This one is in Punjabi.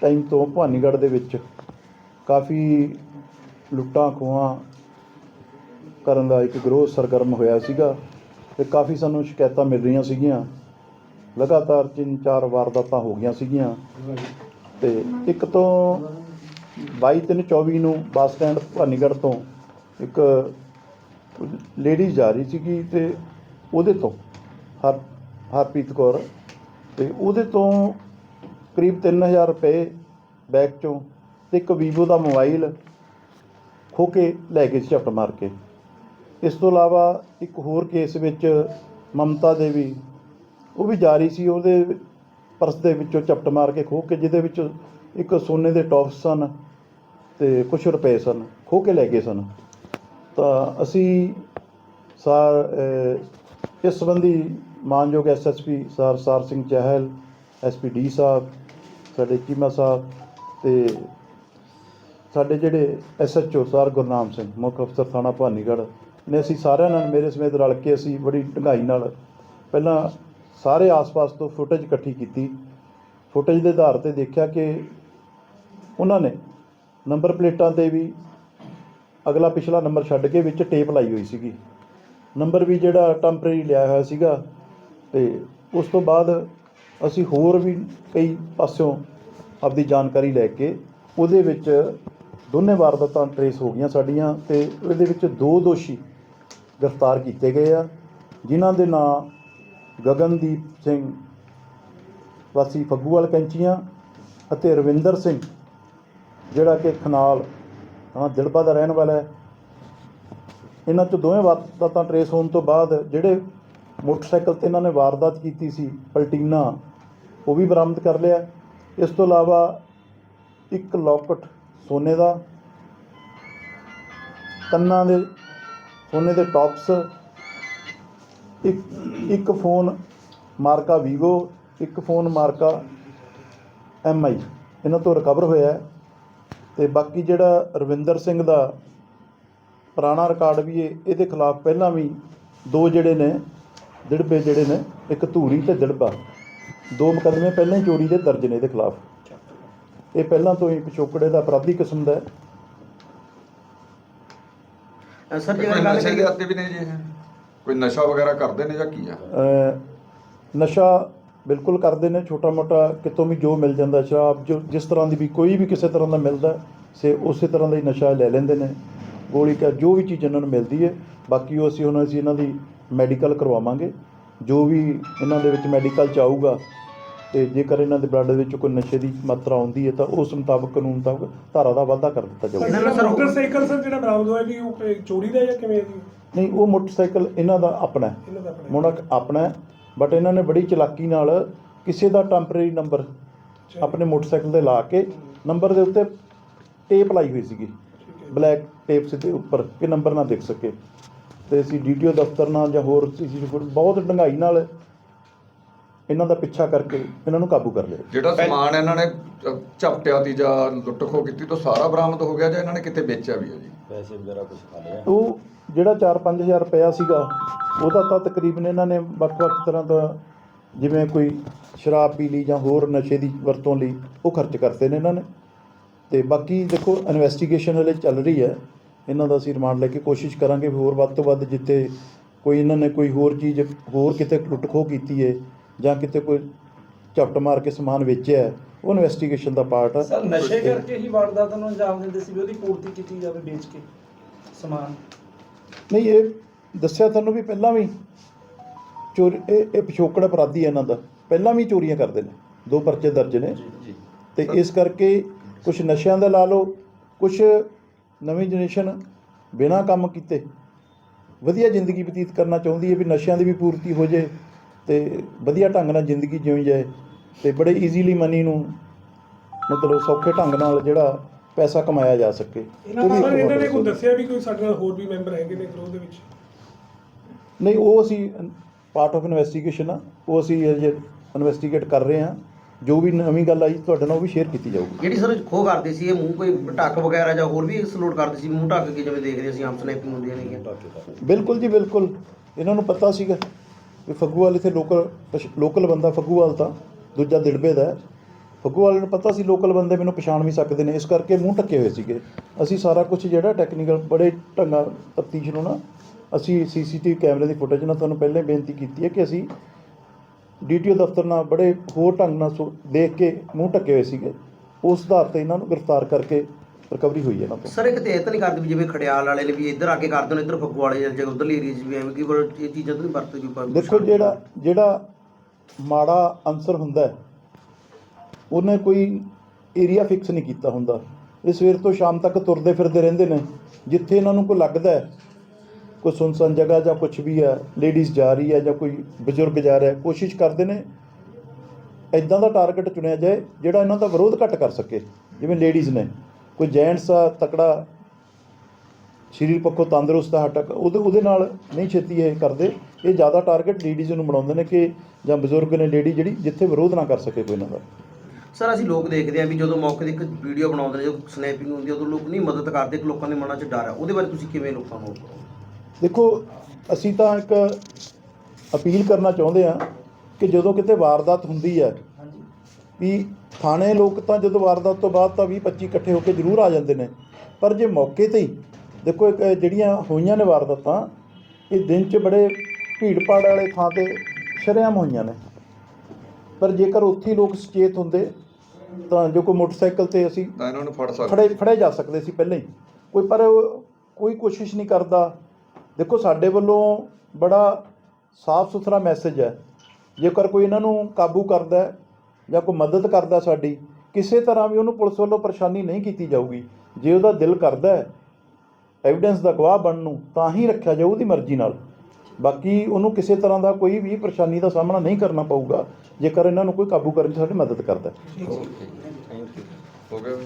ਟਾਈਮ ਤੋਂ ਭਾਨੀਗੜ੍ਹ ਦੇ ਵਿੱਚ ਕਾਫੀ ਲੁੱਟਾਂ ਖੋਹਾਂ ਕਰਨ ਦਾ ਇੱਕ ਗਰੋਹ ਸਰਗਰਮ ਹੋਇਆ ਸੀਗਾ ਤੇ ਕਾਫੀ ਸਾਨੂੰ ਸ਼ਿਕਾਇਤਾਂ ਮਿਲ ਰਹੀਆਂ ਸੀਗੀਆਂ। ਲਗਾਤਾਰ 3-4 ਵਾਰਦਾਤਾਂ ਹੋ ਗਈਆਂ ਸੀਗੀਆਂ। ਤੇ ਇੱਕ ਤੋਂ 22 ਤਿੰਨ 24 ਨੂੰ ਬੱਸ ਸਟੈਂਡ ਭਾਨੀਗੜ੍ਹ ਤੋਂ ਇੱਕ ਲੇਡੀ ਜਾ ਰਹੀ ਸੀਗੀ ਤੇ ਉਹਦੇ ਤੋਂ ਹਰ, ਹਰਪ੍ਰੀਤ ਕੌਰ ਤੇ ਉਹਦੇ ਤੋਂ ਕਰੀਬ 3000 ਰੁਪਏ ਬੈਗ ਚੋਂ ਤੇ ਇੱਕ ਵੀਵੋ ਦਾ ਮੋਬਾਈਲ ਖੋ ਕੇ ਲੈ ਗਏ ਸੀ ਝਪਟ ਮਾਰ ਕੇ। ਇਸ ਤੋਂ ਇਲਾਵਾ ਇੱਕ ਹੋਰ ਕੇਸ ਵਿੱਚ ਮਮਤਾ ਦੇਵੀ, ਉਹ ਵੀ ਜਾ ਰਹੀ ਸੀ, ਉਹਦੇ ਪਰਸ ਦੇ ਵਿੱਚੋਂ ਝਪਟ ਮਾਰ ਕੇ ਖੋਹ ਕੇ, ਜਿਹਦੇ ਵਿੱਚ ਇੱਕ ਸੋਨੇ ਦੇ ਟੌਪਸ ਸਨ ਤੇ ਕੁਝ ਰੁਪਏ ਸਨ, ਖੋਹ ਕੇ ਲੈ ਗਏ ਸਨ। ਤਾਂ ਅਸੀਂ ਸਾਰ ਇਸ ਸੰਬੰਧੀ ਮਾਨਯੋਗ SSP sir sir Singh Chahal SP D sahib, ਸਾਡੇ ਚੀਮਾ ਸਾਹਿਬ ਤੇ ਸਾਡੇ ਜਿਹੜੇ ਐਸਐਚਓ ਸਰ ਗੁਰਨਾਮ ਸਿੰਘ, ਮੁੱਖ ਅਫਸਰ ਥਾਣਾ ਭਾਨੀਗੜ੍ਹ ਨੇ ਅਸੀਂ ਸਾਰਿਆਂ ਨਾਲ ਮੇਰੇ ਸਮੇਤ ਰਲ ਕੇ ਅਸੀਂ ਬੜੀ ਢੰਗਾਈ ਨਾਲ ਪਹਿਲਾਂ ਸਾਰੇ ਆਸ-ਪਾਸ ਤੋਂ ਫੁਟੇਜ ਇਕੱਠੀ ਕੀਤੀ। ਫੁਟੇਜ ਦੇ ਆਧਾਰ ਤੇ ਦੇਖਿਆ ਕਿ ਉਹਨਾਂ ਨੇ ਨੰਬਰ ਪਲੇਟਾਂ ਤੇ ਵੀ ਅਗਲਾ ਪਿਛਲਾ ਨੰਬਰ ਛੱਡ ਕੇ ਵਿੱਚ ਟੇਪ ਲਾਈ ਹੋਈ ਸੀਗੀ। ਨੰਬਰ ਵੀ ਜਿਹੜਾ ਟੈਂਪਰੇਰੀ ਲਿਆ ਹੋਇਆ ਸੀਗਾ ਤੇ ਉਸ ਤੋਂ ਬਾਅਦ ਅਸੀਂ ਹੋਰ ਵੀ ਕਈ ਪਾਸਿਓਂ ਆਪਦੀ ਜਾਣਕਾਰੀ ਲੈ ਕੇ ਉਹਦੇ ਵਿੱਚ ਦੋਨੇ ਵਾਰਦਾਤਾਂ ਟਰੇਸ ਹੋ ਗਈਆਂ ਸਾਡੀਆਂ ਤੇ ਉਹਦੇ ਵਿੱਚ ਦੋ ਦੋਸ਼ੀ ਗ੍ਰਿਫਤਾਰ ਕੀਤੇ ਗਏ ਆ, ਜਿਨ੍ਹਾਂ ਦੇ ਨਾਂ ਗਗਨਦੀਪ ਸਿੰਘ, ਵਾਸੀ ਫੱਗੂਵਾਲ ਕੈਂਚੀਆਂ ਅਤੇ ਰਵਿੰਦਰ ਸਿੰਘ, ਜਿਹੜਾ ਕਿ ਖਨਾਲ, ਹਾਂ ਦਿਲਬਾ ਦਾ ਰਹਿਣ ਵਾਲਾ ਹੈ। ਇਹਨਾਂ ਤੋਂ ਦੋਵੇਂ ਵਾਰਦਾਤਾਂ ਟਰੇਸ ਹੋਣ ਤੋਂ ਬਾਅਦ ਜਿਹੜੇ ਮੋਟਰਸਾਈਕਲ ਤੇ ਇਹਨਾਂ ਨੇ ਵਾਰਦਾਤ ਕੀਤੀ ਸੀ, ਪਲਟੀਨਾ, ਉਹ ਵੀ ਬਰਾਮਦ ਕਰ ਲਿਆ। ਇਸ ਤੋਂ ਇਲਾਵਾ ਇੱਕ ਲੋਕਟ ਸੋਨੇ ਦਾ, ਕੰਨਾਂ ਦੇ, ਸੋਨੇ ਦੇ ਟੌਪਸ ਇੱਕ ਇੱਕ ਫੋਨ ਮਾਰਕਾ ਵੀਵੋ ਇੱਕ ਫੋਨ ਮਾਰਕਾ ਐਮਆਈ ਇਹਨਾਂ ਤੋਂ ਰਿਕਵਰ ਹੋਇਆ ਹੈ। ਤੇ ਬਾਕੀ ਜਿਹੜਾ ਰਵਿੰਦਰ ਸਿੰਘ ਦਾ ਪੁਰਾਣਾ ਰਿਕਾਰਡ ਵੀ ਇਹ ਇਹਦੇ ਖਿਲਾਫ ਪਹਿਲਾਂ ਵੀ ਦੋ ਜਿਹੜੇ ਨੇ ਦਿੜਬੇ ਜਿਹੜੇ ਨੇ ਇੱਕ ਧੂਰੀ ਤੇ ਦਿੜਬਾ। ਦੋ ਮੁਕੱਦਮੇ ਪਹਿਲਾਂ ਹੀ ਚੋਰੀ ਦੇ ਦਰਜ ਨੇ ਇਹਦੇ ਖਿਲਾਫ। ਇਹ ਪਹਿਲਾਂ ਤੋਂ ਹੀ ਪਿਛੋਕੜੇ ਦਾ ਅਪਰਾਧੀ ਕਿਸਮ ਦਾ ਹੈ। ਸਰ ਕੋਈ ਜੇ ਗੱਲ ਕਰੀਏ ਆਦੀ ਵੀ ਨੇ ਜੀ? ਕੋਈ ਨਸ਼ਾ ਵਗੈਰਾ ਕਰਦੇ ਨੇ ਜਾਂ ਕੀ ਆ? ਅਹ ਨਸ਼ਾ ਬਿਲਕੁਲ ਕਰਦੇ ਨੇ ਛੋਟਾ ਮੋਟਾ ਕਿਤੋਂ ਵੀ ਜੋ ਮਿਲ ਜਾਂਦਾ ਸ਼ਰਾਬ ਜੋ ਜਿਸ ਤਰ੍ਹਾਂ ਦੀ ਵੀ ਕੋਈ ਵੀ ਕਿਸੇ ਤਰ੍ਹਾਂ ਦਾ ਮਿਲਦਾ ਸੇ ਉਸੇ ਤਰ੍ਹਾਂ ਦਾ ਹੀ ਨਸ਼ਾ ਲੈ ਲੈਂਦੇ ਨੇ। ਗੋਲੀ ਕਾ ਜੋ ਵੀ ਚੀਜ਼ ਇਹਨਾਂ ਨੂੰ ਮਿਲਦੀ ਹੈ ਬਾਕੀ ਉਹ ਅਸੀਂ ਹੁਣ ਅਸੀਂ ਇਹਨਾਂ ਦੀ ਮੈਡੀਕਲ ਕਰਵਾਵਾਂਗੇ। ਜੋ ਵੀ ਇਹਨਾਂ ਦੇ ਵਿੱਚ ਮੈਡੀਕਲ ਚ ਆਊਗਾ ਤੇ ਜੇਕਰ ਇਹਨਾਂ ਦੇ ਬਲੱਡ ਵਿੱਚ ਕੋਈ ਨਸ਼ੇ ਦੀ ਮਾਤਰਾ ਆਉਂਦੀ ਹੈ ਤਾਂ ਉਸ ਮੁਤਾਬਕ ਕਾਨੂੰਨ ਮੁਤਾਬਕ ਧਾਰਾ ਦਾ ਵਾਧਾ ਕਰ ਦਿੱਤਾ ਜਾਊਗਾ। ਮੋਟਰਸਾਈਕਲ ਸਰ ਜਿਹੜਾ ਬਰਾਮਦ ਹੋਇਆ ਵੀ ਉਹ ਚੋਰੀ ਦਾ ਜਾਂ ਕਿਵੇਂ ਦੀ? ਨਹੀਂ ਉਹ ਮੋਟਰਸਾਈਕਲ ਇਹਨਾਂ ਦਾ ਆਪਣਾ ਹੈ। ਇਹਨਾਂ ਦਾ ਆਪਣਾ ਮੋਨਕ ਆਪਣਾ ਹੈ ਬਟ ਇਹਨਾਂ ਨੇ ਬੜੀ ਚਲਾਕੀ ਨਾਲ ਕਿਸੇ ਦਾ ਟੈਂਪਰੇਰੀ ਨੰਬਰ ਆਪਣੇ ਮੋਟਰਸਾਈਕਲ ਤੇ ਲਾ ਕੇ ਨੰਬਰ ਦੇ ਉੱਤੇ ਟੇਪ ਲਾਈ ਹੋਈ ਸੀਗੀ। ਬਲੈਕ ਟੇਪ ਸਿੱਧੇ ਉੱਪਰ ਕਿ ਨੰਬਰ ਨਾ ਦਿਖ ਸਕੇ। ਤੇ ਅਸੀਂ ਡੀਟੀਓ ਦਫ਼ਤਰ ਨਾਲ ਜਾਂ ਹੋਰ ਸੀਸੀ ਬਹੁਤ ਡੰਗਾਈ ਨਾਲ ਇਹਨਾਂ ਦਾ ਪਿੱਛਾ ਕਰਕੇ ਇਹਨਾਂ ਨੂੰ ਕਾਬੂ ਕਰ ਲਿਆ। ਜਿਹੜਾ ਸਮਾਨ ਇਹਨਾਂ ਨੇ ਝਪਟਿਆ ਤੀ ਜਾਂ ਲੁੱਟ ਖੋ ਕੀਤੀ ਤਾਂ ਸਾਰਾ ਬਰਾਮਦ ਹੋ ਗਿਆ ਜਾਂ ਇਹਨਾਂ ਨੇ ਕਿਤੇ ਵੇਚਿਆ ਵੀ ਹੈ ਜੀ? ਉਹ ਜਿਹੜਾ 4-5000 ਰੁਪਇਆ ਸੀਗਾ ਉਹਦਾ ਤਾਂ ਤਕਰੀਬਨ ਇਹਨਾਂ ਨੇ ਵੱਖ-ਵੱਖ ਤਰ੍ਹਾਂ ਦਾ ਜਿਵੇਂ ਕੋਈ ਸ਼ਰਾਬ ਪੀ ਲਈ ਜਾਂ ਹੋਰ ਨਸ਼ੇ ਦੀ ਵਰਤੋਂ ਲਈ ਉਹ ਖਰਚ ਕਰਤੇ ਨੇ ਇਹਨਾਂ ਨੇ। ਤੇ ਬਾਕੀ ਦੇਖੋ ਇਨਵੈਸਟੀਗੇਸ਼ਨ ਹਲੇ ਚੱਲ ਰਹੀ ਹੈ। ਇਹਨਾਂ ਦਾ ਅਸੀਂ ਰਿਮਾਂਡ ਲੈ ਕੇ ਕੋਸ਼ਿਸ਼ ਕਰਾਂਗੇ ਵੀ ਹੋਰ ਵੱਧ ਤੋਂ ਵੱਧ ਜਿੱਥੇ ਕੋਈ ਇਹਨਾਂ ਨੇ ਕੋਈ ਹੋਰ ਚੀਜ਼ ਹੋਰ ਕਿਤੇ ਲੁੱਟ ਖੋਹ ਕੀਤੀ ਹੈ ਜਾਂ ਕਿਤੇ ਕੋਈ ਝਪਟ ਮਾਰ ਕੇ ਸਮਾਨ ਵੇਚਿਆ ਉਹ ਇਨਵੈਸਟੀਗੇਸ਼ਨ ਦਾ ਪਾਰਟ ਹੈ। ਸਰ ਨਸ਼ੇ ਕਰਕੇ ਹੀ ਵਾਰਦਾਤਾਂ ਨੂੰ ਅੰਜਾਮ ਦਿੰਦੇ ਸੀ ਵੀ ਉਹਦੀ ਪੂਰਤੀ ਕੀਤੀ ਜਾਵੇ ਵੇਚ ਕੇ ਸਮਾਨ। ਨਹੀਂ ਇਹ ਦੱਸਿਆ ਤੁਹਾਨੂੰ ਵੀ ਪਹਿਲਾਂ ਵੀ ਚੋਰੀ ਇਹ ਇਹ ਪਿਛੋਕੜ ਅਪਰਾਧੀ ਹੈ ਇਹਨਾਂ ਦਾ। ਪਹਿਲਾਂ ਵੀ ਚੋਰੀਆਂ ਕਰਦੇ ਨੇ ਦੋ ਪਰਚੇ ਦਰਜ ਨੇ। ਤੇ ਇਸ ਕਰਕੇ ਕੁਝ ਨਸ਼ਿਆਂ ਦਾ ਲਾ ਲਓ ਕੁਝ ਨਵੀਂ ਜਨਰੇਸ਼ਨ ਬਿਨਾਂ ਕੰਮ ਕੀਤੇ ਵਧੀਆ ਜ਼ਿੰਦਗੀ ਬਤੀਤ ਕਰਨਾ ਚਾਹੁੰਦੀ ਹੈ ਵੀ ਨਸ਼ਿਆਂ ਦੀ ਵੀ ਪੂਰਤੀ ਹੋ ਜੇ ਤੇ ਵਧੀਆ ਢੰਗ ਨਾਲ ਜ਼ਿੰਦਗੀ ਜਿਉਈ ਜਾਏ ਤੇ ਬੜੇ ਈਜ਼ੀਲੀ ਮਨੀ ਨੂੰ ਮਤਲਬ ਸੌਖੇ ਢੰਗ ਨਾਲ ਜਿਹੜਾ ਪੈਸਾ ਕਮਾਇਆ ਜਾ ਸਕੇ। ਇਹਨਾਂ ਉਹ ਵੀ ਸਰ ਇਹਨਾਂ ਨੇ ਇੱਕ ਕੋਈ ਦੱਸਿਆ ਵੀ ਕੋਈ ਸਾਡੇ ਨਾਲ ਹੋਰ ਵੀ ਮੈਂਬਰ ਹੈਗੇ ਨੇ ਗਰੋਹ ਦੇ ਵਿੱਚ? ਨਹੀਂ ਉਹ ਅਸੀਂ ਪਾਰਟ ਆਫ ਇਨਵੈਸਟੀਗੇਸ਼ਨ ਆ। ਉਹ ਅਸੀਂ ਅਜੇ ਇਨਵੈਸਟੀਗੇਟ ਕਰ ਰਹੇ ਹਾਂ। ਜੋ ਵੀ ਨਵੀਂ ਗੱਲ ਆਈ ਤੁਹਾਡੇ ਨਾਲ ਉਹ ਵੀ ਸ਼ੇਅਰ ਕੀਤੀ ਜਾਊਗੀ। ਜਿਹੜੀ ਸਰ ਖੋ ਕਰਦੇ ਸੀ ਇਹ ਮੂੰਹ ਕੋਈ ਢੱਕ ਵਗੈਰਾ ਜਾਂ ਹੋਰ ਵੀ ਸਲੂਟ ਕਰਦੇ ਸੀ ਮੂੰਹ ਢੱਕ ਕੇ ਜਿਵੇਂ ਦੇਖਦੇ ਅਸੀਂ ਆਮ ਸਨੈਪਿੰਗ ਹੁੰਦੀਆਂ ਨੇਗੀਆਂ। ਬਿਲਕੁਲ ਜੀ ਬਿਲਕੁਲ। ਇਹਨਾਂ ਨੂੰ ਪਤਾ ਸੀਗਾ। ਵੀ ਫੱਗੂਵਾਲ ਇੱਥੇ ਲੋਕਲ ਲੋਕਲ ਬੰਦਾ ਫੱਗੂਵਾਲ ਤਾਂ, ਦੂਜਾ ਦਿੜਬੇ ਦਾ ਹੈ। ਫੱਗੂ ਨੂੰ ਪਤਾ ਸੀ ਲੋਕਲ ਬੰਦੇ ਮੈਨੂੰ ਪਛਾਣ ਵੀ ਸਕਦੇ ਨੇ, ਇਸ ਕਰਕੇ ਮੂੰਹ ਢੱਕੇ ਹੋਏ ਸੀਗੇ। ਅਸੀਂ ਸਾਰਾ ਕੁਝ ਜਿਹੜਾ ਟੈਕਨੀਕਲ ਬੜੇ ਢੰਗਾਂ, ਤਫਤੀਸ਼ ਨੂੰ ਨਾ, ਅਸੀਂ ਸੀਸੀਟੀਵੀ ਕੈਮਰੇ ਦੀ ਫੁਟੇਜ ਨਾਲ ਤੁਹਾਨੂੰ ਪਹਿਲਾਂ ਹੀ ਬੇਨਤੀ ਕੀਤੀ ਹੈ ਕਿ ਅਸੀਂ ਡੀਟੀਓ ਦਫ਼ਤਰ ਨਾਲ ਬੜੇ ਹੋਰ ਢੰਗ ਨਾਲ ਸੋ- ਦੇਖ ਕੇ ਮੂੰਹ ਢੱਕੇ ਹੋਏ ਸੀਗੇ। ਉਸ ਆਧਾਰ ਤੇ ਇਹਨਾਂ ਨੂੰ ਗ੍ਰਿਫਤਾਰ ਕਰਕੇ ਰਿਕਵਰੀ ਹੋਈ ਹੈ ਇਹਨਾਂ ਤੋਂ। ਸਰ ਇੱਕ ਤੇ ਇਹ ਤਾਂ ਨਹੀਂ ਕਰਦੇ ਵੀ ਜਿਵੇਂ ਖੜਿਆਲ ਵਾਲੇ ਨੇ ਵੀ ਇੱਧਰ ਆ ਕੇ ਕਰਦੇ ਨੇ ਇੱਧਰ ਫੱਗੂ ਵਾਲੇ ਜਾਂ ਉਧਰਲੀ ਏਰੀਆ 'ਚ ਵੀ ਐਵੇਂ ਕਿ ਪਰ ਇਹ ਚੀਜ਼ਾਂ ਤਾਂ ਨਹੀਂ ਵਰਤਦੀ ਪਰ ਦੇਖੋ ਜਿਹੜਾ ਜਿਹੜਾ ਮਾੜਾ ਅਨਸਰ ਹੁੰਦਾ ਹੈ, ਉਹਨੇ ਕੋਈ ਏਰੀਆ ਫਿਕਸ ਨਹੀਂ ਕੀਤਾ ਹੁੰਦਾ। ਇਹ ਸਵੇਰ ਤੋਂ ਸ਼ਾਮ ਤੱਕ ਤੁਰਦੇ ਫਿਰਦੇ ਰਹਿੰਦੇ ਨੇ। ਜਿੱਥੇ ਇਹਨਾਂ ਨੂੰ ਕੋਈ ਲੱਗਦਾ ਹੈ ਕੋਈ ਸੁਨਸਾਨ ਜਗ੍ਹਾ ਜਾਂ ਕੁਝ ਵੀ ਹੈ ਲੇਡੀਜ਼ ਜਾ ਰਹੀ ਹੈ ਜਾਂ ਕੋਈ ਬਜ਼ੁਰਗ ਜਾ ਰਿਹਾ ਹੈ, ਕੋਸ਼ਿਸ਼ ਕਰਦੇ ਨੇ ਇਦਾਂ ਦਾ ਟਾਰਗੇਟ ਚੁਣਿਆ ਜਾਏ ਜਿਹੜਾ ਇਹਨਾਂ ਦਾ ਵਿਰੋਧ ਘੱਟ ਕਰ ਸਕੇ ਜਿਵੇਂ ਲੇਡੀਜ਼ ਨੇ। ਕੋਈ ਜੈਂਟਸ ਆ ਤਕੜਾ ਸਰੀਰ ਪੱਖੋਂ ਤੰਦਰੁਸਤ ਆ ਹਟਕ ਉਹਦੇ ਉਹਦੇ ਨਾਲ ਨਹੀਂ ਛੇਤੀ ਇਹ ਕਰਦੇ। ਇਹ ਜ਼ਿਆਦਾ ਟਾਰਗੇਟ ਲੇਡੀਜ਼ ਨੂੰ ਬਣਾਉਂਦੇ ਨੇ ਕਿ ਜਾਂ ਬਜ਼ੁਰਗ ਨੇ ਲੇਡੀ ਜਿਹੜੀ ਜਿੱਥੇ ਵਿਰੋਧ ਨਾ ਕਰ ਸਕੇ ਕੋਈ ਇਹਨਾਂ ਦਾ ਸਰ ਅਸੀਂ ਲੋਕ ਦੇਖਦੇ ਹਾਂ ਵੀ ਜਦੋਂ ਮੌਕੇ ਦੀ ਇੱਕ ਵੀਡੀਓ ਬਣਾਉਂਦੇ ਨੇ ਜਦੋਂ ਸਨੈਪਿੰਗ ਹੁੰਦੀ ਹੈ ਉਦੋਂ ਲੋਕ ਨਹੀਂ ਮਦਦ ਕਰਦੇ ਕਿ ਲੋਕਾਂ ਦੇ ਮਨਾਂ 'ਚ ਡਰ ਹੈ। ਉਹਦੇ ਬਾਰੇ ਤੁਸੀਂ ਕਿਵੇਂ ਲੋਕਾਂ ਨੂੰ ਦੇਖੋ ਅਸੀਂ ਤਾਂ ਇੱਕ ਅਪੀਲ ਕਰਨਾ ਚਾਹੁੰਦੇ ਆ ਕਿ ਜਦੋਂ ਕਿਤੇ ਵਾਰਦਾਤ ਹੁੰਦੀ ਹੈ ਵੀ ਥਾਣੇ ਲੋਕ ਤਾਂ ਜਦੋਂ ਵਾਰਦਾਤ ਤੋਂ ਬਾਅਦ ਤਾਂ 20 25 ਇਕੱਠੇ ਹੋ ਕੇ ਜ਼ਰੂਰ ਆ ਜਾਂਦੇ ਨੇ। ਪਰ ਜੇ ਮੌਕੇ ਤੇ ਹੀ ਦੇਖੋ ਇੱਕ ਜਿਹੜੀਆਂ ਹੋਈਆਂ ਨੇ ਵਾਰਦਾਤਾਂ ਇਹ ਦਿਨ 'ਚ ਬੜੇ ਭੀੜ ਭਾੜ ਵਾਲੇ ਥਾਂ ਤੇ ਸ਼ਰੇਆਮ ਹੋਈਆਂ ਨੇ। ਪਰ ਜੇਕਰ ਉੱਥੇ ਲੋਕ ਸੁਚੇਤ ਹੁੰਦੇ ਤਾਂ ਜੋ ਕੋਈ ਮੋਟਰਸਾਈਕਲ ਤੇ ਅਸੀਂ ਤਾਂ ਇਹਨਾਂ ਨੂੰ ਫੜ ਸਕਦੇ। ਫੜੇ ਫੜੇ ਜਾ ਸਕਦੇ ਸੀ ਪਹਿਲਾਂ ਹੀ। ਕੋਈ ਪਰ ਕੋਈ ਕੋਸ਼ਿਸ਼ ਨਹੀਂ ਕਰਦਾ। ਦੇਖੋ ਸਾਡੇ ਵੱਲੋਂ ਬੜਾ ਸਾਫ਼ ਸੁਥਰਾ ਮੈਸੇਜ ਹੈ। ਜੇਕਰ ਕੋਈ ਇਹਨਾਂ ਨੂੰ ਕਾਬੂ ਕਰਦਾ ਜਾਂ ਕੋਈ ਮਦਦ ਕਰਦਾ ਸਾਡੀ, ਕਿਸੇ ਤਰ੍ਹਾਂ ਵੀ ਉਹਨੂੰ ਪੁਲਿਸ ਵੱਲੋਂ ਪਰੇਸ਼ਾਨੀ ਨਹੀਂ ਕੀਤੀ ਜਾਊਗੀ। ਜੇ ਉਹਦਾ ਦਿਲ ਕਰਦਾ ਹੈ ਐਵੀਡੈਂਸ ਦਾ ਗਵਾਹ ਬਣਨ ਨੂੰ, ਤਾਂ ਹੀ ਰੱਖਿਆ ਜਾਊ ਉਹਦੀ ਮਰਜ਼ੀ ਨਾਲ। ਬਾਕੀ ਉਹਨੂੰ ਕਿਸੇ ਤਰ੍ਹਾਂ ਦਾ ਕੋਈ ਵੀ ਪਰੇਸ਼ਾਨੀ ਦਾ ਸਾਹਮਣਾ ਨਹੀਂ ਕਰਨਾ ਪਊਗਾ, ਜੇਕਰ ਇਹਨਾਂ ਨੂੰ ਕੋਈ ਕਾਬੂ ਕਰਨ 'ਚ ਸਾਡੀ ਮਦਦ ਕਰਦਾ ਹੈ। ਹੋ ਗਿਆ।